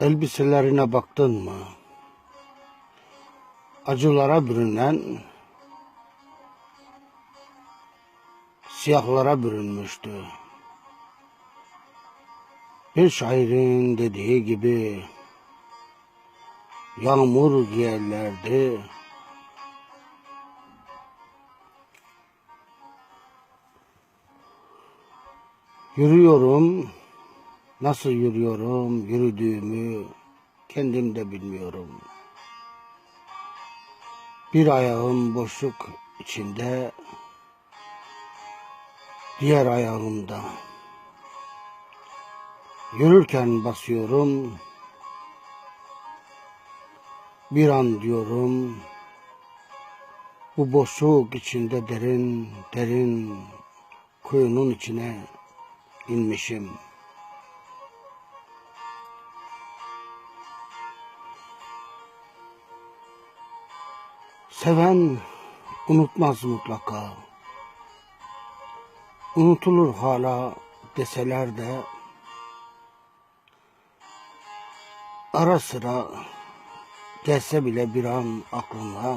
Elbiselerine baktın mı? Acılara bürünen siyahlara bürünmüştü. Bir şairin dediği gibi yağmur giyerlerdi. Yürüyorum, nasıl yürüyorum, yürüdüğümü kendim de bilmiyorum. Bir ayağım boşluk içinde, diğer ayağımda. Yürürken basıyorum, bir an diyorum, bu boşluk içinde derin, derin kuyunun içine inmişim. Seven unutmaz mutlaka. Unutulur hala deseler de ara sıra gelse bile bir an aklına